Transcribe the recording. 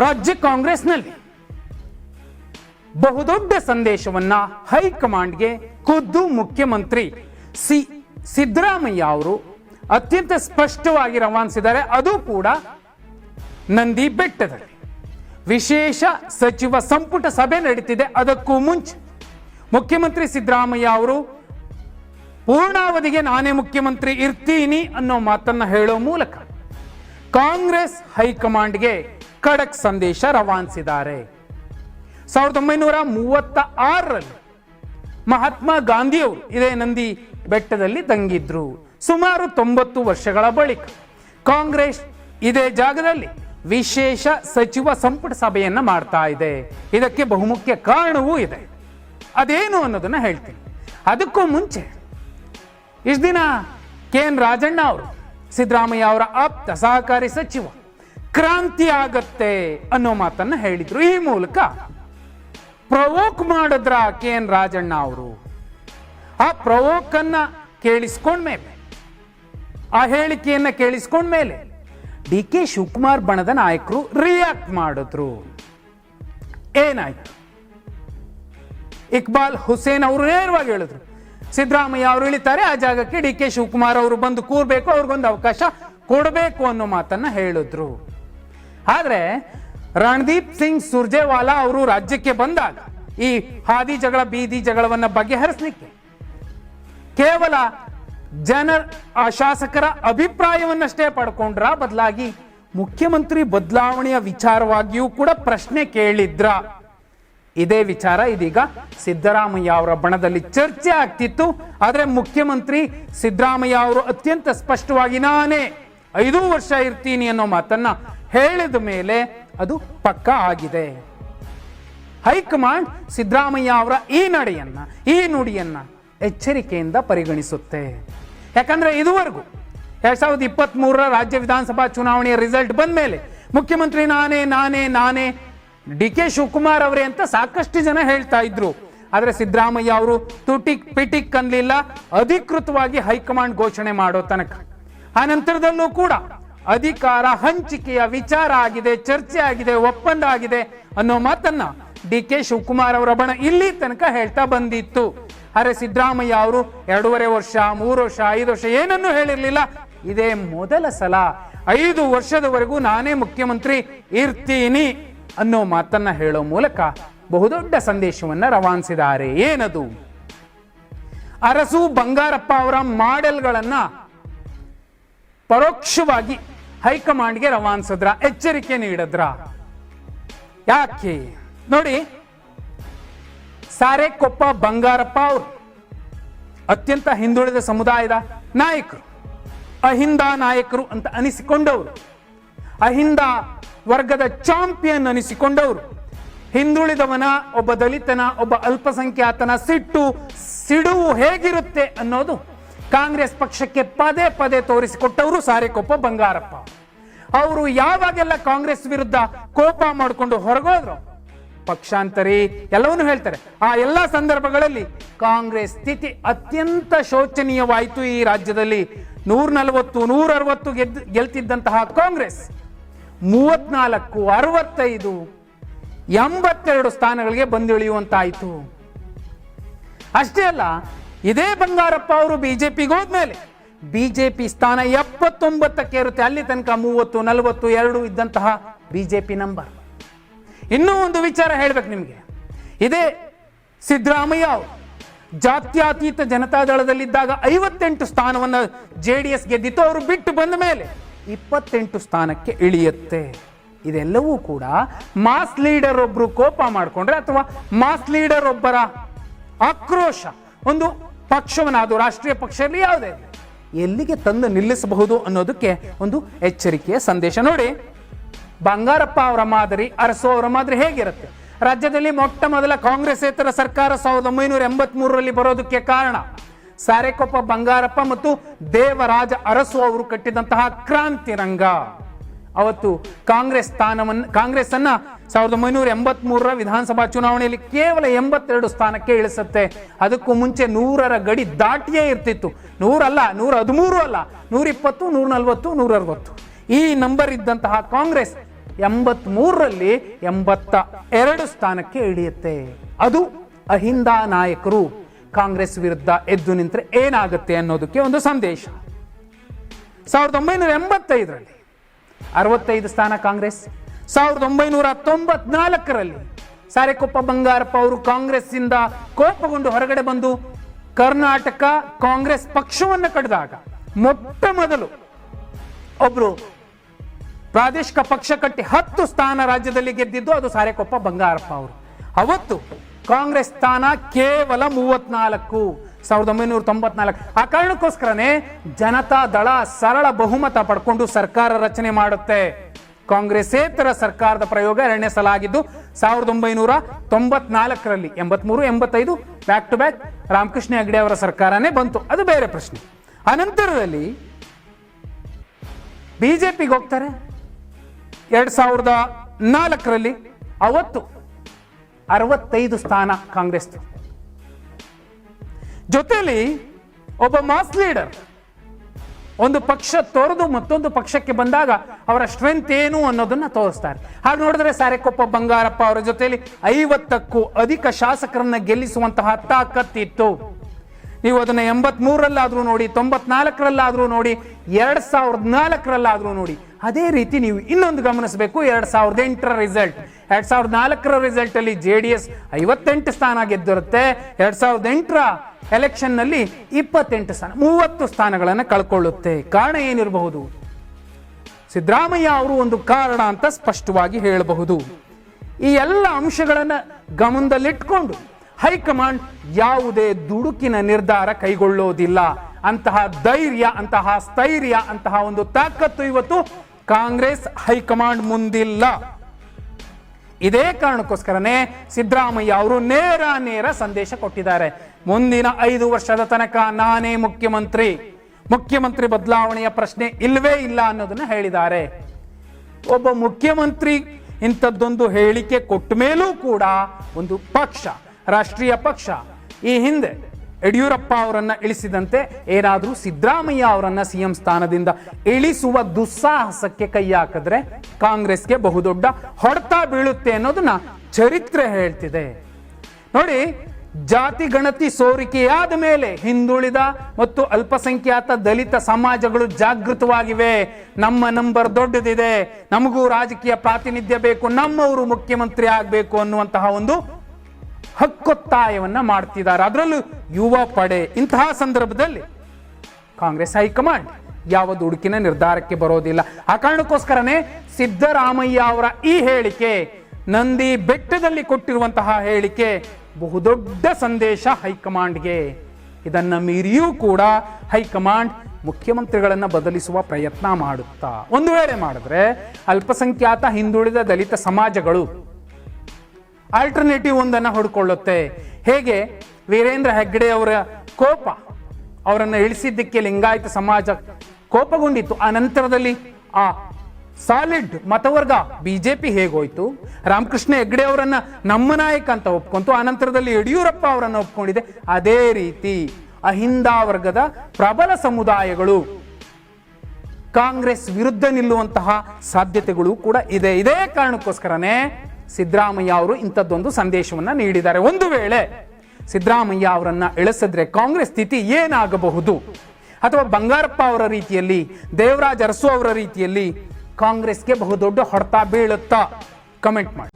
ರಾಜ್ಯ ಕಾಂಗ್ರೆಸ್ನಲ್ಲಿ ಬಹುದೊಡ್ಡ ಸಂದೇಶವನ್ನ ಹೈಕಮಾಂಡ್ಗೆ ಖುದ್ದು ಮುಖ್ಯಮಂತ್ರಿ ಸಿ ಸಿದ್ದರಾಮಯ್ಯ ಅವರು ಅತ್ಯಂತ ಸ್ಪಷ್ಟವಾಗಿ ರವಾನಿಸಿದ್ದಾರೆ. ಅದು ಕೂಡ ನಂದಿ ಬೆಟ್ಟದಲ್ಲಿ. ವಿಶೇಷ ಸಚಿವ ಸಂಪುಟ ಸಭೆ ನಡೀತಿದೆ. ಅದಕ್ಕೂ ಮುಂಚೆ ಮುಖ್ಯಮಂತ್ರಿ ಸಿದ್ದರಾಮಯ್ಯ ಅವರು, ಪೂರ್ಣಾವಧಿಗೆ ನಾನೇ ಮುಖ್ಯಮಂತ್ರಿ ಇರ್ತೀನಿ ಅನ್ನೋ ಮಾತನ್ನ ಹೇಳೋ ಮೂಲಕ ಕಾಂಗ್ರೆಸ್ ಹೈಕಮಾಂಡ್ಗೆ ಖಡಕ್ ಸಂದೇಶ ರವಾನಿಸಿದ್ದಾರೆ. ಸಾವಿರದ ಒಂಬೈನೂರ ಮೂವತ್ತ ಆರರಲ್ಲಿ ಮಹಾತ್ಮ ಗಾಂಧಿಯವರು ಇದೇ ನಂದಿ ಬೆಟ್ಟದಲ್ಲಿ ತಂಗಿದ್ರು ಸುಮಾರು ತೊಂಬತ್ತು ವರ್ಷಗಳ ಬಳಿಕ ಕಾಂಗ್ರೆಸ್ ಇದೇ ಜಾಗದಲ್ಲಿ ವಿಶೇಷ ಸಚಿವ ಸಂಪುಟ ಸಭೆಯನ್ನು ಮಾಡ್ತಾ ಇದೆ. ಇದಕ್ಕೆ ಬಹುಮುಖ್ಯ ಕಾರಣವೂ ಇದೆ. ಅದೇನು ಅನ್ನೋದನ್ನ ಹೇಳ್ತೀನಿ. ಅದಕ್ಕೂ ಮುಂಚೆ ಇಷ್ಟು ದಿನ ಕೆ ಎನ್ ರಾಜಣ್ಣ ಅವರು ಸಿದ್ದರಾಮಯ್ಯ ಅವರ ಆಪ್ತ ಸಹಕಾರಿ ಸಚಿವ ಕ್ರಾಂತಿ ಆಗತ್ತೆ ಅನ್ನೋ ಮಾತನ್ನ ಹೇಳಿದ್ರು. ಈ ಮೂಲಕ ಪ್ರವೋಕ್ ಮಾಡಿದ್ರ ಕೆ ಎನ್ ರಾಜಣ್ಣ ಅವರು. ಆ ಪ್ರವೋಕ್ ಅನ್ನ ಕೇಳಿಸ್ಕೊಂಡ್ಮೇಲೆ ಆ ಹೇಳಿಕೆಯನ್ನ ಕೇಳಿಸ್ಕೊಂಡ್ಮೇಲೆ ಡಿ ಕೆ ಶಿವಕುಮಾರ್ ಬಣದ ನಾಯಕರು ರಿಯಾಕ್ಟ್ ಮಾಡಿದ್ರು. ಏನಾಯ್ತು? ಇಕ್ಬಾಲ್ ಹುಸೇನ್ ಅವರು ನೇರವಾಗಿ ಹೇಳಿದ್ರು. ಸಿದ್ದರಾಮಯ್ಯ ಅವರು ಇಳಿತಾರೆ, ಆ ಜಾಗಕ್ಕೆ ಡಿ ಕೆ ಶಿವಕುಮಾರ್ ಅವರು ಬಂದು ಕೂರ್ಬೇಕು, ಅವ್ರಿಗೊಂದು ಅವಕಾಶ ಕೊಡಬೇಕು ಅನ್ನೋ ಮಾತನ್ನ ಹೇಳಿದ್ರು. ಆದ್ರೆ ರಣದೀಪ್ ಸಿಂಗ್ ಸುರ್ಜೇವಾಲಾ ಅವರು ರಾಜ್ಯಕ್ಕೆ ಬಂದಾಗ ಈ ಹಾದಿ ಜಗಳ, ಬೀದಿ ಜಗಳವನ್ನ ಬಗೆಹರಿಸಲಿಕ್ಕೆ ಕೇವಲ ಜನ, ಆ ಶಾಸಕರ ಅಭಿಪ್ರಾಯವನ್ನಷ್ಟೇ ಪಡ್ಕೊಂಡ್ರ ಬದಲಾಗಿ ಮುಖ್ಯಮಂತ್ರಿ ಬದಲಾವಣೆಯ ವಿಚಾರವಾಗಿಯೂ ಕೂಡ ಪ್ರಶ್ನೆ ಕೇಳಿದ್ರ. ಇದೇ ವಿಚಾರ ಇದೀಗ ಸಿದ್ದರಾಮಯ್ಯ ಅವರ ಬಣದಲ್ಲಿ ಚರ್ಚೆ ಆಗ್ತಿತ್ತು. ಆದ್ರೆ ಮುಖ್ಯಮಂತ್ರಿ ಸಿದ್ದರಾಮಯ್ಯ ಅವರು ಅತ್ಯಂತ ಸ್ಪಷ್ಟವಾಗಿ ನಾನೇ ಐದು ವರ್ಷ ಇರ್ತೀನಿ ಅನ್ನೋ ಮಾತನ್ನ ಹೇಳಿದ ಮೇಲೆ ಅದು ಪಕ್ಕ ಆಗಿದೆ. ಹೈಕಮಾಂಡ್ ಸಿದ್ದರಾಮಯ್ಯ ಅವರ ಈ ನಡೆಯನ್ನ, ಈ ನುಡಿಯನ್ನ ಎಚ್ಚರಿಕೆಯಿಂದ ಪರಿಗಣಿಸುತ್ತೆ. ಯಾಕಂದ್ರೆ ಇದುವರೆಗೂ ಎರಡ್ ಸಾವಿರದ ಇಪ್ಪತ್ತ್ ಮೂರರ ರಾಜ್ಯ ವಿಧಾನಸಭಾ ಚುನಾವಣೆಯ ರಿಸಲ್ಟ್ ಬಂದ ಮೇಲೆ ಮುಖ್ಯಮಂತ್ರಿ ನಾನೇ ನಾನೇ ನಾನೇ ಡಿ ಕೆ ಶಿವಕುಮಾರ್ ಅವರೇ ಅಂತ ಸಾಕಷ್ಟು ಜನ ಹೇಳ್ತಾ ಇದ್ರು. ಆದರೆ ಸಿದ್ದರಾಮಯ್ಯ ಅವರು ತುಟಿಕ್ ಪಿಟಿಕ್ ಅನ್ಲಿಲ್ಲ ಅಧಿಕೃತವಾಗಿ ಹೈಕಮಾಂಡ್ ಘೋಷಣೆ ಮಾಡೋ ತನಕ. ಆ ನಂತರದಲ್ಲೂ ಕೂಡ ಅಧಿಕಾರ ಹಂಚಿಕೆಯ ವಿಚಾರ ಆಗಿದೆ, ಚರ್ಚೆ ಆಗಿದೆ, ಒಪ್ಪಂದ ಆಗಿದೆ ಅನ್ನೋ ಮಾತನ್ನ ಡಿ ಕೆ ಶಿವಕುಮಾರ್ ಅವರ ಬಣ ಇಲ್ಲಿ ತನಕ ಹೇಳ್ತಾ ಬಂದಿತ್ತು. ಅರೆ ಸಿದ್ದರಾಮಯ್ಯ ಅವರು ಎರಡೂವರೆ ವರ್ಷ, ಮೂರು ವರ್ಷ, ಐದು ವರ್ಷ ಏನನ್ನೂ ಹೇಳಿರ್ಲಿಲ್ಲ. ಇದೇ ಮೊದಲ ಸಲ ಐದು ವರ್ಷದವರೆಗೂ ನಾನೇ ಮುಖ್ಯಮಂತ್ರಿ ಇರ್ತೀನಿ ಅನ್ನೋ ಮಾತನ್ನ ಹೇಳೋ ಮೂಲಕ ಬಹುದೊಡ್ಡ ಸಂದೇಶವನ್ನ ರವಾನಿಸಿದ್ದಾರೆ. ಏನದು? ಅರಸು ಬಂಗಾರಪ್ಪ ಅವರ ಮಾಡೆಲ್ಗಳನ್ನ ಪರೋಕ್ಷವಾಗಿ ಹೈಕಮಾಂಡ್ಗೆ ರವಾನಿಸಿದ್ರ, ಎಚ್ಚರಿಕೆ ನೀಡಿದ್ರ. ಯಾಕೆ? ನೋಡಿ, ಸಾರೆಕೊಪ್ಪ ಬಂಗಾರಪ್ಪ ಅವರು, ಅತ್ಯಂತ ಹಿಂದುಳಿದ ಸಮುದಾಯದ ನಾಯಕರು, ಅಹಿಂದ ನಾಯಕರು ಅಂತ ಅನಿಸಿಕೊಂಡವರು, ಅಹಿಂದ ವರ್ಗದ ಚಾಂಪಿಯನ್ ಅನಿಸಿಕೊಂಡವರು, ಹಿಂದುಳಿದವನ ಒಬ್ಬ ದಲಿತನ, ಒಬ್ಬ ಅಲ್ಪಸಂಖ್ಯಾತನ ಸಿಟ್ಟು ಸಿಡುವು ಹೇಗಿರುತ್ತೆ ಅನ್ನೋದು ಕಾಂಗ್ರೆಸ್ ಪಕ್ಷಕ್ಕೆ ಪದೇ ಪದೇ ತೋರಿಸಿಕೊಟ್ಟವರು ಸಾರೆಕೊಪ್ಪ ಬಂಗಾರಪ್ಪ. ಅವರು ಯಾವಾಗೆಲ್ಲ ಕಾಂಗ್ರೆಸ್ ವಿರುದ್ಧ ಕೋಪ ಮಾಡಿಕೊಂಡು ಹೊರಗೋದ್ರು, ಪಕ್ಷಾಂತರಿ ಎಲ್ಲವನ್ನೂ ಹೇಳ್ತಾರೆ. ಆ ಎಲ್ಲ ಸಂದರ್ಭಗಳಲ್ಲಿ ಕಾಂಗ್ರೆಸ್ ಸ್ಥಿತಿ ಅತ್ಯಂತ ಶೋಚನೀಯವಾಯಿತು ಈ ರಾಜ್ಯದಲ್ಲಿ. ನೂರ ನಲವತ್ತು ನೂರ ಅರವತ್ತು ಗೆದ್ದು ಗೆಲ್ತಿದ್ದಂತಹ ಕಾಂಗ್ರೆಸ್, ಮೂವತ್ನಾಲ್ಕು, ಅರವತ್ತೈದು, ಎಂಬತ್ತೆರಡು ಸ್ಥಾನಗಳಿಗೆ ಬಂದಿಳಿಯುವಂತಾಯಿತು. ಅಷ್ಟೇ ಅಲ್ಲ ಇದೇ ಬಂಗಾರಪ್ಪ ಅವರು ಬಿಜೆಪಿಗೆ ಹೋದ್ಮೇಲೆ. ಬಿಜೆಪಿ ಸ್ಥಾನ ಎಪ್ಪತ್ತೊಂಬತ್ತಕ್ಕೆ ಇರುತ್ತೆ ಅಲ್ಲಿ ತನಕ ಮೂವತ್ತು, ನಲವತ್ತು, ಎರಡು ಇದ್ದಂತಹ ಬಿಜೆಪಿ ನಂಬರ್. ಇನ್ನೂ ಒಂದು ವಿಚಾರ ಹೇಳ್ಬೇಕು ನಿಮಗೆ. ಇದೇ ಸಿದ್ದರಾಮಯ್ಯ ಅವರು ಜಾತ್ಯತೀತ ಜನತಾದಳದಲ್ಲಿದ್ದಾಗ ಐವತ್ತೆಂಟು ಸ್ಥಾನವನ್ನು ಜೆ ಡಿ ಎಸ್ ಗೆದ್ದಿತ್ತು. ಅವರು ಬಿಟ್ಟು ಬಂದ ಮೇಲೆ ಇಪ್ಪತ್ತೆಂಟು ಸ್ಥಾನಕ್ಕೆ ಇಳಿಯುತ್ತೆ. ಇದೆಲ್ಲವೂ ಕೂಡ ಮಾಸ್ ಲೀಡರ್ ಒಬ್ಬರು ಕೋಪ ಮಾಡಿಕೊಂಡ್ರೆ ಅಥವಾ ಮಾಸ್ ಲೀಡರ್ ಒಬ್ಬರ ಆಕ್ರೋಶ, ಒಂದು ಪಕ್ಷವನ್ನ ರಾಷ್ಟ್ರೀಯ ಪಕ್ಷದಲ್ಲಿ ಯಾವುದೇ ಇರಲಿ. ಎಲ್ಲಿಗೆ ತಂದು ನಿಲ್ಲಿಸಬಹುದು ಅನ್ನೋದಕ್ಕೆ ಒಂದು ಎಚ್ಚರಿಕೆಯ ಸಂದೇಶ ನೋಡಿ. ಬಂಗಾರಪ್ಪ ಅವರ ಮಾದರಿ, ಅರಸು ಅವರ ಮಾದರಿ ಹೇಗಿರುತ್ತೆ? ರಾಜ್ಯದಲ್ಲಿ ಮೊಟ್ಟ ಮೊದಲ ಕಾಂಗ್ರೆಸ್ಸೇತರ ಸರ್ಕಾರ ಸಾವಿರದ ಒಂಬೈನೂರ ಎಂಬತ್ಮೂರರಲ್ಲಿ ಬರೋದಕ್ಕೆ ಕಾರಣ? ಸಾರೆಕೊಪ್ಪ, ಬಂಗಾರಪ್ಪ ಮತ್ತು ದೇವರಾಜ ಅರಸು ಅವರು ಕಟ್ಟಿದಂತಹ ಕ್ರಾಂತಿ ರಂಗ. ಅವತ್ತು ಕಾಂಗ್ರೆಸ್ ಸ್ಥಾನವನ್ನು ಕಾಂಗ್ರೆಸ್ ಅನ್ನ ಸಾವಿರದ ಒಂಬೈನೂರ ಎಂಬತ್ಮೂರರ ವಿಧಾನಸಭಾ ಚುನಾವಣೆಯಲ್ಲಿ ಕೇವಲ ಎಂಬತ್ತೆರಡು ಸ್ಥಾನಕ್ಕೆ ಇಳಿಸುತ್ತೆ. ಅದಕ್ಕೂ ಮುಂಚೆ ನೂರರ ಗಡಿ ದಾಟಿಯೇ ಇರ್ತಿತ್ತು. ನೂರಲ್ಲ ನೂರ ಹದಿಮೂರು ಅಲ್ಲ ನೂರ ಇಪ್ಪತ್ತು ನೂರ ನಲ್ವತ್ತು ನೂರ ಅರವತ್ತು ಈ ನಂಬರ್ ಇದ್ದಂತಹ ಕಾಂಗ್ರೆಸ್ ಎಂಬತ್ ಮೂರರಲ್ಲಿ ಎಂಬತ್ತ ಎರಡು ಸ್ಥಾನಕ್ಕೆ ಇಳಿಯುತ್ತೆ. ಅದು ಅಹಿಂದ ನಾಯಕರು ಕಾಂಗ್ರೆಸ್ ವಿರುದ್ಧ ಎದ್ದು ನಿಂತರೆ ಏನಾಗುತ್ತೆ ಅನ್ನೋದಕ್ಕೆ ಒಂದು ಸಂದೇಶ. ಸಾವಿರದ ಒಂಬೈನೂರ ಎಂಬತ್ತೈದರಲ್ಲಿ ಅರವತ್ತೈದು ಸ್ಥಾನ ಕಾಂಗ್ರೆಸ್ ಸಾವಿರದ ಒಂಬೈನೂರ ತೊಂಬತ್ನಾಲ್ಕರಲ್ಲಿ ಸಾರೆಕೊಪ್ಪ ಬಂಗಾರಪ್ಪ ಅವರು ಕಾಂಗ್ರೆಸ್ಸಿಂದ ಕೋಪಗೊಂಡು ಹೊರಗಡೆ ಬಂದು ಕರ್ನಾಟಕ ಕಾಂಗ್ರೆಸ್ ಪಕ್ಷವನ್ನು ಕಟ್ಟಿದಾಗ ಮೊಟ್ಟ ಮೊದಲು ಒಬ್ರು ಪ್ರಾದೇಶಿಕ ಪಕ್ಷ ಕಟ್ಟಿ ಹತ್ತು ಸ್ಥಾನ ರಾಜ್ಯದಲ್ಲಿ ಗೆದ್ದಿದ್ದು ಅದು ಸಾರೆಕೊಪ್ಪ ಬಂಗಾರಪ್ಪ ಅವರು. ಅವತ್ತು ಕಾಂಗ್ರೆಸ್ ಸ್ಥಾನ ಕೇವಲ ಮೂವತ್ನಾಲ್ಕು, ಸಾವಿರದ ಒಂಬೈನೂರ ತೊಂಬತ್ನಾಲ್ಕು. ಆ ಕಾರಣಕ್ಕೋಸ್ಕರನೇ ಜನತಾ ದಳ ಸರಳ ಬಹುಮತ ಪಡ್ಕೊಂಡು ಸರ್ಕಾರ ರಚನೆ ಮಾಡುತ್ತೆ. ಕಾಂಗ್ರೆಸ್ಸೇತರ ಸರ್ಕಾರದ ಪ್ರಯೋಗ ಎರಡನೇ ಸಲ ಆಗಿದ್ದು ಸಾವಿರದ ಒಂಬೈನೂರ ತೊಂಬತ್ನಾಲ್ಕರಲ್ಲಿ, ಎಂಬತ್ಮೂರು, ಎಂಬತ್ತೈದು back to back Ramakrishna Hegde ಅವರ ಸರ್ಕಾರನೇ ಬಂತು. ಅದು ಬೇರೆ ಪ್ರಶ್ನೆ. ಅನಂತರದಲ್ಲಿ ಬಿಜೆಪಿಗೆ ಹೋಗ್ತಾರೆ. ಎರಡ್ ಸಾವಿರದ ನಾಲ್ಕರಲ್ಲಿ ಅವತ್ತು ಅರವತ್ತೈದು ಸ್ಥಾನ ಕಾಂಗ್ರೆಸ್ ಜೊತೆಲಿ ಒಬ್ಬ ಮಾಸ್ ಲೀಡರ್ ಒಂದು ಪಕ್ಷ ತೊರೆದು ಮತ್ತೊಂದು ಪಕ್ಷಕ್ಕೆ ಬಂದಾಗ ಅವರ ಸ್ಟ್ರೆಂತ್ ಏನು ಅನ್ನೋದನ್ನ ತೋರಿಸ್ತಾರೆ. ಹಾಗೆ ನೋಡಿದ್ರೆ ಸಾರೆಕೊಪ್ಪ ಬಂಗಾರಪ್ಪ ಅವರ ಜೊತೆಯಲ್ಲಿ ಐವತ್ತಕ್ಕೂ ಅಧಿಕ ಶಾಸಕರನ್ನ ಗೆಲ್ಲಿಸುವಂತಹ ತಾಕತ್ತಿತ್ತು. ನೀವು ಅದನ್ನ ಎಂಬತ್ ಮೂರಲ್ಲಾದ್ರೂ ನೋಡಿ, ತೊಂಬತ್ನಾಲ್ಕರಲ್ಲಾದ್ರೂ ನೋಡಿ ಎರಡ್ ಸಾವಿರದ ನಾಲ್ಕರಲ್ಲಾದ್ರೂ ನೋಡಿ, ಅದೇ ರೀತಿ ನೀವು ಇನ್ನೊಂದು ಗಮನಿಸಬೇಕು, ಎರಡು ಸಾವಿರದ ಎಂಟರ ರಿಸಲ್ಟ್ ಎರಡು ಸಾವಿರದ ನಾಲ್ಕರ ರಿಸಲ್ಟಲ್ಲಿ ಜೆ ಡಿ ಎಸ್ ಐವತ್ತೆಂಟು ಸ್ಥಾನ ಗೆದ್ದಿರುತ್ತೆ ಎರಡು ಸಾವಿರದ ಎಂಟರ ಎಲೆಕ್ಷನ್ನಲ್ಲಿ ಇಪ್ಪತ್ತೆಂಟು ಸ್ಥಾನ, ಮೂವತ್ತು ಸ್ಥಾನಗಳನ್ನು ಕಳ್ಕೊಳ್ಳುತ್ತೆ. ಕಾರಣ ಏನಿರಬಹುದು? ಸಿದ್ದರಾಮಯ್ಯ ಅವರು ಒಂದು ಕಾರಣ ಅಂತ ಸ್ಪಷ್ಟವಾಗಿ ಹೇಳಬಹುದು. ಈ ಎಲ್ಲ ಅಂಶಗಳನ್ನು ಗಮನದಲ್ಲಿಟ್ಕೊಂಡು ಹೈಕಮಾಂಡ್ ಯಾವುದೇ ದುಡುಕಿನ ನಿರ್ಧಾರ ಕೈಗೊಳ್ಳೋದಿಲ್ಲ. ಅಂತಹ ಧೈರ್ಯ, ಅಂತಹ ಸ್ಥೈರ್ಯ, ಅಂತಹ ಒಂದು ತಾಕತ್ತು ಇವತ್ತು ಕಾಂಗ್ರೆಸ್ ಹೈಕಮಾಂಡ್ ಮುಂದಿಲ್ಲ. ಇದೇ ಕಾರಣಕ್ಕೋಸ್ಕರನೇ ಸಿದ್ದರಾಮಯ್ಯ ಅವರು ನೇರ ನೇರ ಸಂದೇಶ ಕೊಟ್ಟಿದ್ದಾರೆ. ಮುಂದಿನ ಐದು ವರ್ಷದ ತನಕ ನಾನೇ ಮುಖ್ಯಮಂತ್ರಿ. ಮುಖ್ಯಮಂತ್ರಿ ಬದಲಾವಣೆಯ ಪ್ರಶ್ನೆ ಇಲ್ಲವೇ ಇಲ್ಲ ಅನ್ನೋದನ್ನ ಹೇಳಿದ್ದಾರೆ. ಒಬ್ಬ ಮುಖ್ಯಮಂತ್ರಿ ಇಂಥದ್ದೊಂದು ಹೇಳಿಕೆ ಕೊಟ್ಟ ಮೇಲೂ ಕೂಡ ಒಂದು ಪಕ್ಷ, ರಾಷ್ಟ್ರೀಯ ಪಕ್ಷ, ಈ ಹಿಂದೆ ಯಡಿಯೂರಪ್ಪ ಅವರನ್ನು ಇಳಿಸಿದಂತೆ ಏನಾದರೂ ಸಿದ್ದರಾಮಯ್ಯ ಅವರನ್ನು ಸಿಎಂ ಸ್ಥಾನದಿಂದ ಇಳಿಸುವ ದುಸ್ಸಾಹಸಕ್ಕೆ ಕೈ ಹಾಕಿದ್ರೆ ಕಾಂಗ್ರೆಸ್ಗೆ ಬಹುದೊಡ್ಡ ಹೊಡೆತ ಬೀಳುತ್ತೆ ಅನ್ನೋದನ್ನ ಚರಿತ್ರೆ ಹೇಳ್ತಿದೆ. ನೋಡಿ, ಜಾತಿ ಗಣತಿ ಸೋರಿಕೆಯಾದ ಮೇಲೆ ಹಿಂದುಳಿದ ಮತ್ತು ಅಲ್ಪಸಂಖ್ಯಾತ ದಲಿತ ಸಮಾಜಗಳು ಜಾಗೃತವಾಗಿವೆ. ನಮ್ಮ ನಂಬರ್ ದೊಡ್ಡದಿದೆ. ನಮಗೂ ರಾಜಕೀಯ ಪ್ರಾತಿನಿಧ್ಯ ಬೇಕು. ನಮ್ಮವರು ಮುಖ್ಯಮಂತ್ರಿ ಆಗಬೇಕು ಅನ್ನುವಂತಹ ಒಂದು ಹಕ್ಕೊತ್ತಾಯವನ್ನ ಮಾಡ್ತಿದ್ದಾರೆ. ಅದರಲ್ಲೂ ಯುವ ಪಡೆ, ಇಂತಹ ಸಂದರ್ಭದಲ್ಲಿ ಕಾಂಗ್ರೆಸ್ ಹೈಕಮಾಂಡ್ ಯಾವ ದುಡುಕಿನ ನಿರ್ಧಾರಕ್ಕೆ ಬರೋದಿಲ್ಲ. ಆ ಕಾರಣಕ್ಕೋಸ್ಕರನೇ ಸಿದ್ದರಾಮಯ್ಯ ಅವರ ಈ ಹೇಳಿಕೆ, ನಂದಿ ಬೆಟ್ಟದಲ್ಲಿ ಕೊಟ್ಟಿರುವಂತಹ ಹೇಳಿಕೆ, ಬಹುದೊಡ್ಡ ಸಂದೇಶ ಹೈಕಮಾಂಡ್ಗೆ. ಇದನ್ನ ಮೀರಿಯೂ ಕೂಡ ಹೈಕಮಾಂಡ್ ಮುಖ್ಯಮಂತ್ರಿಗಳನ್ನ ಬದಲಿಸುವ ಪ್ರಯತ್ನ ಮಾಡುತ್ತಾ. ಒಂದು ವೇಳೆ ಮಾಡಿದ್ರೆ ಅಲ್ಪಸಂಖ್ಯಾತ ಹಿಂದುಳಿದ ದಲಿತ ಸಮಾಜಗಳು ಆಲ್ಟರ್ನೇಟಿವ್ ಒಂದನ್ನು ಹುಡ್ಕೊಳ್ಳುತ್ತೆ. ಹೇಗೆ? ವೀರೇಂದ್ರ ಹೆಗ್ಗಡೆ ಅವರ ಕೋಪ. ಅವರನ್ನು ಇಳಿಸಿದ್ದಕ್ಕೆ ಲಿಂಗಾಯತ ಸಮಾಜ ಕೋಪಗೊಂಡಿತ್ತು. ಆ ನಂತರದಲ್ಲಿ ಆ ಸಾಲಿಡ್ ಮತವರ್ಗ ಬಿಜೆಪಿ ಹೇಗೋಯ್ತು? ರಾಮಕೃಷ್ಣ ಹೆಗ್ಡೆ ಅವರನ್ನ ನಮ್ಮ ನಾಯಕ ಅಂತ ಒಪ್ಕೊಂತು. ಆ ನಂತರದಲ್ಲಿ ಯಡಿಯೂರಪ್ಪ ಅವರನ್ನು ಒಪ್ಕೊಂಡಿದೆ. ಅದೇ ರೀತಿ ಅಹಿಂದ ವರ್ಗದ ಪ್ರಬಲ ಸಮುದಾಯಗಳು ಕಾಂಗ್ರೆಸ್ ವಿರುದ್ಧ ನಿಲ್ಲುವಂತಹ ಸಾಧ್ಯತೆಗಳು ಕೂಡ ಇದೆ. ಇದೇ ಕಾರಣಕ್ಕೋಸ್ಕರನೇ ಸಿದ್ದರಾಮಯ್ಯ ಅವರು ಇಂಥದ್ದೊಂದು ಸಂದೇಶವನ್ನ ನೀಡಿದ್ದಾರೆ. ಒಂದು ವೇಳೆ ಸಿದ್ದರಾಮಯ್ಯ ಅವರನ್ನು ಇಳಿಸಿದ್ರೆ ಕಾಂಗ್ರೆಸ್ ಸ್ಥಿತಿ ಏನಾಗಬಹುದು? ಅಥವಾ ಬಂಗಾರಪ್ಪ ಅವರ ರೀತಿಯಲ್ಲಿ, ದೇವರಾಜ್ ಅರಸು ಅವರ ರೀತಿಯಲ್ಲಿ ಕಾಂಗ್ರೆಸ್ಗೆ ಬಹುದೊಡ್ಡ ಹೊಡೆತ ಬೀಳುತ್ತಾ? ಕಮೆಂಟ್ ಮಾಡಿ.